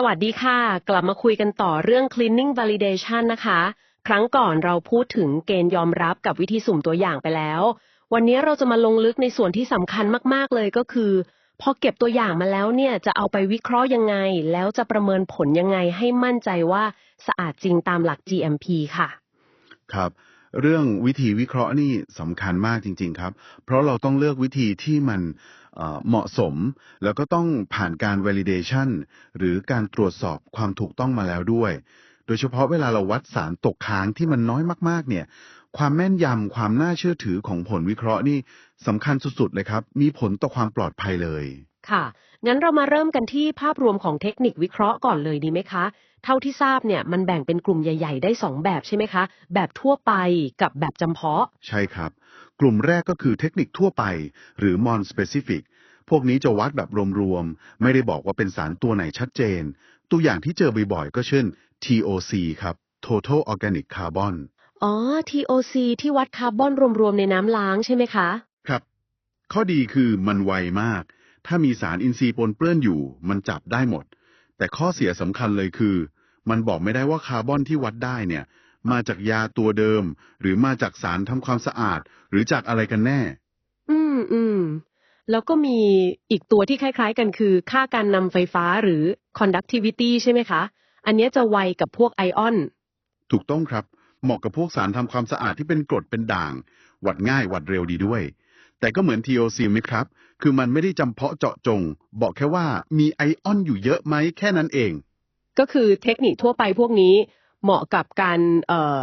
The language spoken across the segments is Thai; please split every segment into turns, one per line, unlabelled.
สวัสดีค่ะ กลับมาคุยกันต่อเรื่อง cleaning validation นะคะ ครั้งก่อนเราพูดถึงเกณฑ์ยอมรับกับวิธีสุ่มตัวอย่างไปแล้ว วันนี้เราจะมาลงลึกในส่วนที่สำคัญมากๆเลยก็คือ พอเก็บตัวอย่างมาแล้วเนี่ยจะเอาไปวิเคราะห์ยังไง แล้วจะประเมินผลยังไงให้มั่นใจว่าสะอาดจริงตามหลัก GMP ค่ะ
ครับ เรื่องวิธีวิเคราะห์นี่สำคัญมากจริง ๆ ครับ เพราะเราต้องเลือกวิธีที่มัน เอ่อเหมาะสม แล้วก็ต้องผ่านการ validation หรือการตรวจสอบความถูกต้องมาแล้วด้วย โดยเฉพาะเวลาเราวัดสารตกค้างที่มันน้อยมากๆ เนี่ย ความแม่นยำความน่าเชื่อถือของผลวิเคราะห์นี่สำคัญสุดๆเลยครับ มีผลต่อความปลอดภัยเลย
ค่ะ งั้นเรามาเริ่มกันที่ภาพรวมของเทคนิควิเคราะห์ก่อนเลยดีไหมคะ เท่าที่ทราบเนี่ยมันแบ่งเป็นกลุ่มใหญ่ ๆ ได้สองแบบใช่ไหมคะ แบบทั่วไปกับแบบจำเพาะ
ใช่ครับ กลุ่มแรกก็คือเทคนิคทั่วไป หรือ mon specific พวกนี้จะวัดแบบรวมๆ ไม่ได้บอกว่าเป็นสารตัวไหนชัดเจน ตัวอย่างที่เจอบ่อยๆ ก็เช่น TOC ครับ total organic carbon
อ๋อ TOC ที่วัดคาร์บอนรวมๆ ในน้ำล้างใช่ไหมคะ
ครับ ข้อดีคือมันไวมาก ถ้ามีสารอินทรีย์ปนเปื้อนอยู่ มันจับได้หมด แต่ข้อเสียสำคัญเลยคือ มันบอกไม่ได้ว่าคาร์บอนที่วัดได้เนี่ย มาจากยาตัวเดิม หรือมาจากสารทำความสะอาด หรือจากอะไรกันแน่
อืมอืมแล้วก็มีอีกตัวที่คล้าย ๆ กันคือ ค่าการนำไฟฟ้าหรือ conductivity ใช่ไหมคะ อันเนี้ยจะไวกับพวกไอออน
ถูกต้องครับ เหมาะกับพวกสารทำความสะอาดที่เป็นกรดเป็นด่างวัดง่ายวัดเร็วดีด้วย แต่ก็เหมือน TOC ไหมครับ คือมันไม่ได้จำเพาะเจาะจง บอกแค่ว่ามีไอออนอยู่เยอะไหมแค่นั้นเอง
ก็คือเทคนิคทั่วไปพวกนี้ เหมาะกับการเอ่อ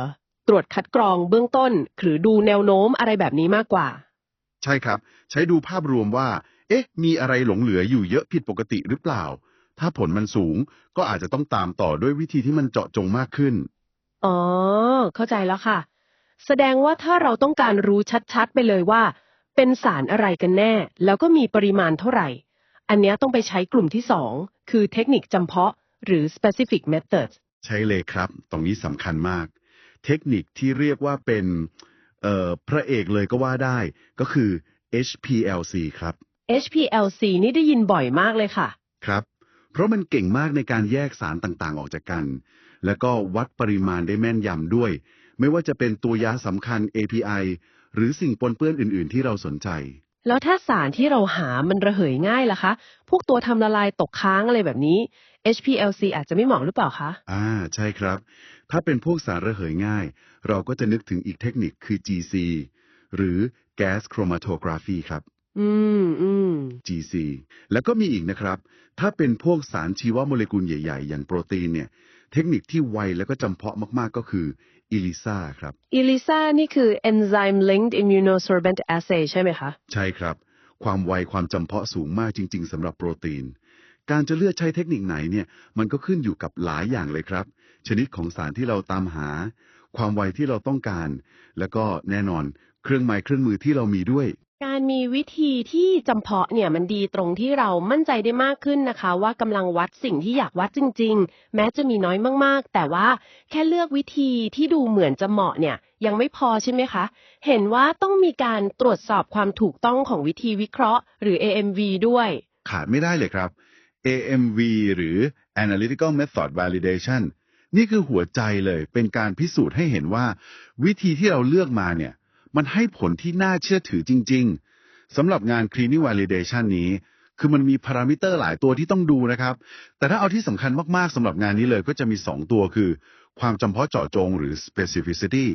ตรวจคัดกรองเบื้องต้น หรือดูแนวโน้มอะไรแบบนี้มากกว่า
ใช่ครับ ใช้ดูภาพรวมว่า เอ๊ะ มีอะไรหลงเหลืออยู่เยอะผิดปกติหรือเปล่า ถ้าผลมันสูงก็อาจจะต้องตามต่อด้วยวิธีที่มันเจาะจงมากขึ้น
อ๋อ เข้าใจแล้วค่ะ แสดงว่าถ้าเราต้องการรู้ชัดๆ ไปเลยว่า เป็นสารอะไรกันแน่ แล้วก็มีปริมาณเท่าไหร่ อันเนี้ยต้องไปใช้กลุ่มที่สองคือเทคนิคจำเพาะหรือ specific methods
ใช่เลยครับ ตรงนี้สำคัญมาก เทคนิคที่เรียกว่าเป็นเอ่อพระเอกเลยก็ว่าได้ก็คือ HPLC ครับ
HPLC นี่ได้ยินบ่อยมากเลยค่ะ
ครับ เพราะมันเก่งมากในการแยกสารต่างๆ ออกจากกัน แล้วก็วัดปริมาณได้แม่นยำด้วย ไม่ว่าจะเป็นตัวยาสำคัญ API หรือสิ่งปนเปื้อนอื่น ๆ ที่เราสนใจ
แล้วถ้าสารที่เราหามันระเหยง่ายล่ะคะ พวกตัวทำละลายตกค้างอะไรแบบนี้ HPLC อาจจะไม่เหมาะหรือเปล่าคะ
อ่า ใช่ครับ ถ้าเป็นพวกสารระเหยง่าย เราก็จะนึกถึงอีกเทคนิคคือ GC หรือ Gas Chromatography ครับ
อืมอืม
GC แล้วก็มีอีกนะครับ ถ้าเป็นพวกสารชีวโมเลกุลใหญ่ๆ อย่างโปรตีนเนี่ย เทคนิคที่ไวแล้วก็จำเพาะมากๆก็คือ ELISA ครับ
ELISA นี่คือ enzyme linked immunosorbent assay ใช่ไหมคะ
ใช่ครับ ความไวความจำเพาะสูงมากจริง ๆสำหรับโปรตีน การจะเลือกใช้เทคนิคไหนเนี่ยมันก็ขึ้นอยู่กับหลายอย่างเลยครับ ชนิดของสารที่เราตามหา ความไวที่เราต้องการ แล้วก็แน่นอนเครื่องไม้เครื่องมือที่เรามีด้วย
การมีวิธีที่จำเพาะเนี่ยมันดีตรงที่เรามั่นใจได้มากขึ้นนะคะ ว่ากำลังวัดสิ่งที่อยากวัดจริง ๆ แม้จะมีน้อยมากๆ แต่ว่าแค่เลือกวิธีที่ดูเหมือนจะเหมาะเนี่ยยังไม่พอใช่ไหมคะ เห็นว่าต้องมีการตรวจสอบความถูกต้องของวิธีวิเคราะห์ หรือ AMV ด้วย
ขาดไม่ได้เลยครับ AMV หรือ Analytical Method Validation นี่คือหัวใจเลยเป็นการพิสูจน์ให้เห็นว่า วิธีที่เราเลือกมาเนี่ย มันให้ผลที่น่าเชื่อถือจริง ๆสำหรับงาน Cleaning Validation นี้ คือมันมีพารามิเตอร์หลายตัวที่ต้องดูนะครับ แต่ถ้าเอาที่สำคัญมากๆสำหรับงานนี้เลยก็จะมี 2 ตัวคือ ความจำเพาะเจาะจงหรือ specificity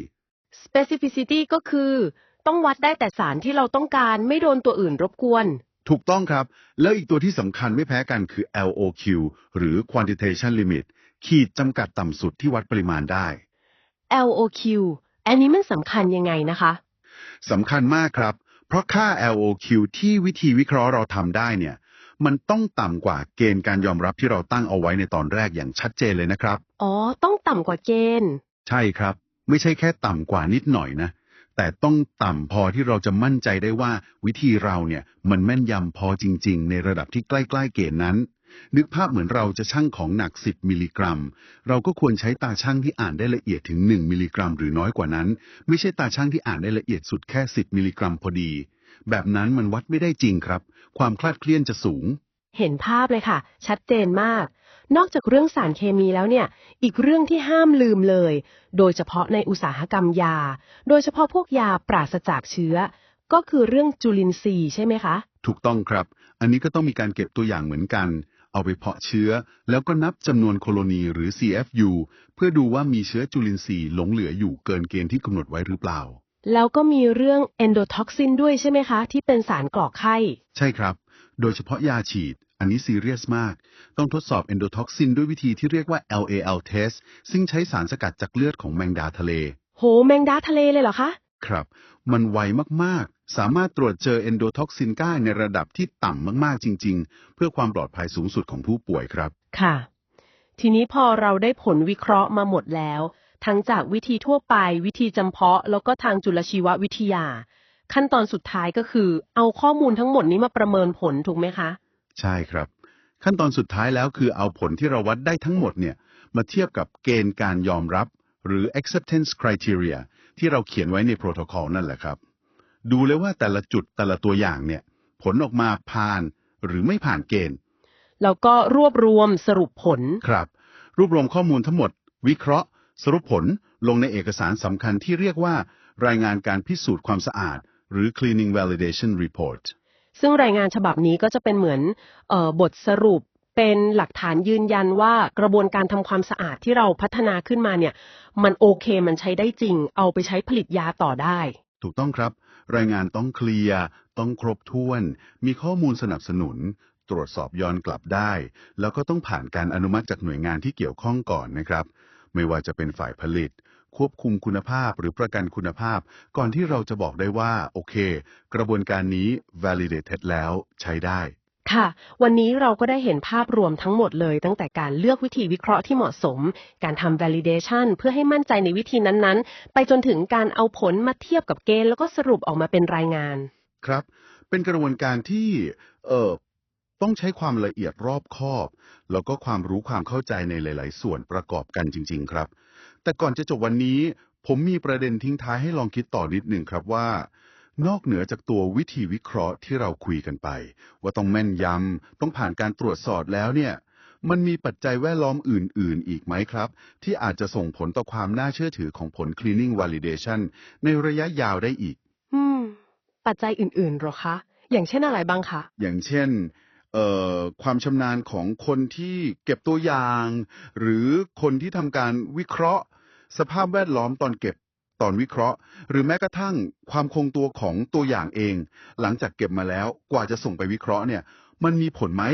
specificity ก็คือ ต้องวัดได้แต่สารที่เราต้องการไม่โดนตัวอื่นรบกวน
ถูกต้องครับ แล้วอีกตัวที่สำคัญไม่แพ้กันคือ LOQ หรือ Quantitation Limit ขีดจำกัดต่ำสุดที่วัดปริมาณได้
LOQ อันนี้มันสำคัญยังไงนะคะ
สำคัญมากครับ เพราะค่า LOQ ที่วิธีวิเคราะห์เราทำได้เนี่ย มันต้องต่ำกว่าเกณฑ์การยอมรับที่เราตั้งเอาไว้ในตอนแรกอย่างชัดเจนเลยนะครับ
อ๋อ ต้องต่ำกว่าเกณฑ์
ใช่ครับ ไม่ใช่แค่ต่ำกว่านิดหน่อยนะ แต่ต้องต่ำพอที่เราจะมั่นใจได้ว่าวิธีเราเนี่ยมันแม่นยำพอจริง ๆ ในระดับที่ใกล้ๆเกณฑ์นั้น นึกภาพเหมือนเราจะชั่งของหนัก 10 มิลลิกรัม เราก็ควรใช้ตาชั่งที่อ่านได้ละเอียดถึง 1 มิลลิกรัม หรือน้อยกว่านั้น ไม่ใช่ตาชั่งที่อ่านได้ละเอียดสุดแค่ 10 มิลลิกรัมพอดี แบบนั้นมันวัดไม่ได้จริงครับ ความคลาดเคลื่อนจะสูง
เห็นภาพเลยค่ะ ชัดเจนมาก นอกจากเรื่องสารเคมีแล้วเนี่ย อีกเรื่องที่ห้ามลืมเลย โดยเฉพาะในอุตสาหกรรมยา โดยเฉพาะพวกยาปราศจากเชื้อ ก็คือเรื่องจุลินทรีย์ใช่ไหมคะ
ถูกต้องครับ อันนี้ก็ต้องมีการเก็บตัวอย่างเหมือนกัน เอาไปเพาะเชื้อ แล้วก็นับจำนวนโคโลนีหรือ CFU เพื่อดูว่ามีเชื้อจุลินทรีย์หลงเหลืออยู่เกินเกณฑ์ที่กำหนดไว้หรือเปล่า
แล้วก็มีเรื่อง endotoxin ด้วยใช่ไหมคะ ที่เป็นสารก่อไข้
ใช่ครับ โดยเฉพาะยาฉีด อันนี้ซีเรียสมาก ต้องทดสอบ endotoxin ด้วยวิธีที่เรียกว่า LAL test ซึ่งใช้สารสกัดจากเลือดของแมงดาทะเล
โห แมงดาทะเลเลยเหรอคะ
ครับ มันไวมาก ๆ สามารถตรวจเจอ endotoxin ได้ในระดับที่ต่ำมาก ๆ จริง ๆ เพื่อความปลอดภัยสูงสุดของผู้ป่วยครับ
ค่ะ ทีนี้พอเราได้ผลวิเคราะห์มาหมดแล้ว ทั้งจากวิธีทั่วไป วิธีจำเพาะ แล้วก็ทางจุลชีววิทยา ขั้นตอนสุดท้ายก็คือ เอาข้อมูลทั้งหมดนี้มาประเมินผลถูกไหมคะ
ใช่ครับ ขั้นตอนสุดท้ายแล้วคือเอาผลที่เราวัดได้ทั้งหมดเนี่ยมาเทียบกับเกณฑ์การยอมรับ หรือ acceptance criteria ที่เราเขียนไว้ในโปรโตคอลนั่นแหละครับ ดูเลยว่าแต่ละจุดแต่ละตัวอย่างเนี่ยผลออกมาผ่านหรือไม่ผ่านเกณฑ์
แล้วก็รวบรวมสรุปผล
ครับ รวบรวมข้อมูลทั้งหมด วิเคราะห์ สรุปผลลงในเอกสารสำคัญที่เรียกว่า รายงานการพิสูจน์ความสะอาด หรือ cleaning validation report
ซึ่งรายงานฉบับนี้ก็จะเป็นเหมือนออบทสรุปเป็นหลักฐานยืนยันว่ากระบวนการทำความสะอาดที่เราพัฒนาขึ้นมาเนี่ย มันโอเคมันใช้ได้จริง เอาไปใช้ผลิตยาต่อได้
ถูกต้องครับ รายงานต้องเคลียร์ต้องครบถ้วน มีข้อมูลสนับสนุน ตรวจสอบย้อนกลับได้ แล้วก็ต้องผ่านการอนุมัติจากหน่วยงานที่เกี่ยวข้องก่อนนะครับ ไม่ว่าจะเป็นฝ่ายผลิต ควบคุมคุณภาพหรือประกันคุณภาพ ก่อนที่เราจะบอกได้ว่า โอเค กระบวนการนี้ validated แล้วใช้ได้
ค่ะ วันนี้เราก็ได้เห็นภาพรวมทั้งหมดเลย ตั้งแต่การเลือกวิธีวิเคราะห์ที่เหมาะสม การทำ validation เพื่อให้มั่นใจในวิธีนั้นๆ ไปจนถึงการเอาผลมาเทียบกับเกณฑ์แล้วก็สรุปออกมาเป็นรายงาน
ครับ เป็นกระบวนการที่เอ่อต้องใช้ความละเอียดรอบคอบ แล้วก็ความรู้ความเข้าใจในหลาย ๆ ส่วนประกอบกันจริง ๆ ครับ แต่ก่อนจะจบวันนี้ ผมมีประเด็นทิ้งท้ายให้ลองคิดต่อนิดหนึ่งครับว่า นอกเหนือจากตัววิธีวิเคราะห์ที่เราคุยกันไป ว่าต้องแม่นยำต้องผ่านการตรวจสอบแล้วเนี่ยมันมีปัจจัยแวดล้อมอื่น ๆ อีกไหมครับ ที่อาจจะส่งผลต่อความน่าเชื่อถือของผล cleaning validation ในระยะยาวได้อีก
อืม ปัจจัยอื่นๆหรอคะ อย่างเช่นอะไรบ้างคะ
อย่างเช่นเอ่อ ความชำนาญของคนที่เก็บตัวอย่าง หรือคนที่ทำการวิเคราะห์ สภาพแวดล้อมตอนเก็บตอนวิเคราะห์ หรือแม้กระทั่งความคงตัวของตัวอย่างเอง หลังจากเก็บมาแล้วกว่าจะส่งไปวิเคราะห์เนี่ย มันมีผลไหม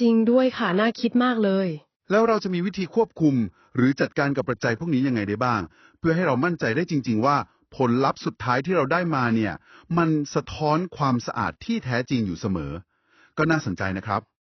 จริงด้วยค่ะ น่าคิดมากเลย
แล้วเราจะมีวิธีควบคุม หรือจัดการกับปัจจัยพวกนี้ยังไงได้บ้าง เพื่อให้เรามั่นใจได้จริง ๆ ว่าผลลัพธ์สุดท้ายที่เราได้มาเนี่ย มันสะท้อนความสะอาดที่แท้จริงอยู่เสมอ ก็น่าสนใจนะครับ